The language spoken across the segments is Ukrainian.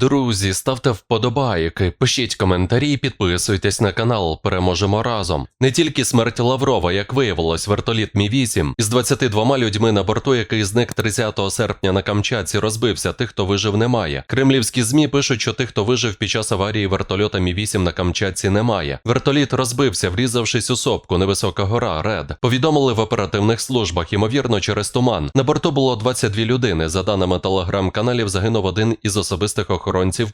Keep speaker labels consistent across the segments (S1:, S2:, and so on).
S1: Друзі, ставте вподобайки, пишіть коментарі, підписуйтесь на канал. Переможемо разом. Не тільки смерть Лаврова, як виявилось, вертоліт Мі 8 із 22 людьми на борту, який зник 30 серпня на Камчатці, розбився. Тих, хто вижив, немає. Кремлівські змі пишуть, що тих, хто вижив під час аварії вертольота Мі 8 на Камчатці, немає. Вертоліт розбився, врізавшись у сопку. Невисока гора Ред. Повідомили в оперативних службах, ймовірно, через туман. На борту було 22 людини. За даними телеграм-каналів, загинув один із особистих охоронців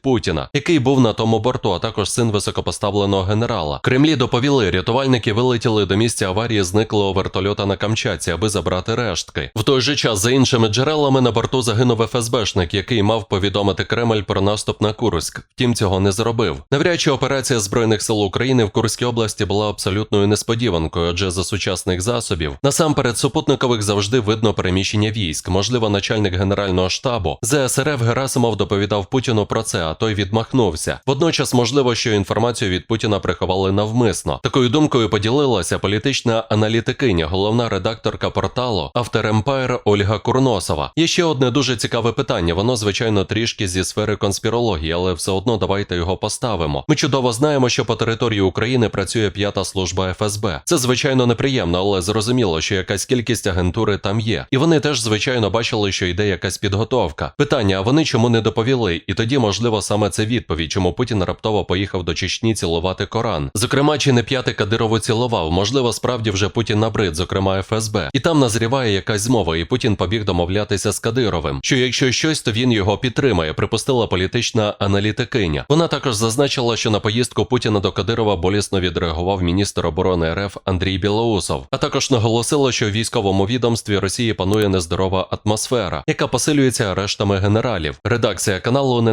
S1: Путіна, який був на тому борту, а також син високопоставленого генерала. Кремлі доповіли, рятувальники вилетіли до місця аварії зниклого вертольота на Камчатці, аби забрати рештки. В той же час, за іншими джерелами, на борту загинув ФСБшник, який мав повідомити Кремль про наступ на Курськ. Втім, цього не зробив. Навряд чи операція збройних сил України в Курській області була абсолютною несподіванкою, адже за сучасних засобів насамперед супутникових завжди видно переміщення військ. Можливо, начальник генерального штабу ЗСРФ Герасимов доповідав Путіну про це, а той відмахнувся. Водночас, можливо, що інформацію від Путіна приховали навмисно. Такою думкою поділилася політична аналітикиня, головна редакторка порталу After Empire Ольга Курносова. Є ще одне дуже цікаве питання. Воно, звичайно, трішки зі сфери конспірології, але все одно давайте його поставимо. Ми чудово знаємо, що по території України працює п'ята служба ФСБ. Це звичайно неприємно, але зрозуміло, що якась кількість агентури там є. І вони теж, звичайно, бачили, що йде якась підготовка. Питання: а вони чому не доповіли? І тоді, можливо, саме це відповідь, чому Путін раптово поїхав до Чечні цілувати Коран. Зокрема, чи не п'ятий Кадирову цілував? Можливо, справді вже Путін набрид, зокрема ФСБ. І там назріває якась змова, і Путін побіг домовлятися з Кадировим. Що якщо щось, то він його підтримає, припустила політична аналітикиня. Вона також зазначила, що на поїздку Путіна до Кадирова болісно відреагував міністр оборони РФ Андрій Білоусов, а також наголосила, що в військовому відомстві Росії панує нездорова атмосфера, яка посилюється арештами генералів. Редакція каналу не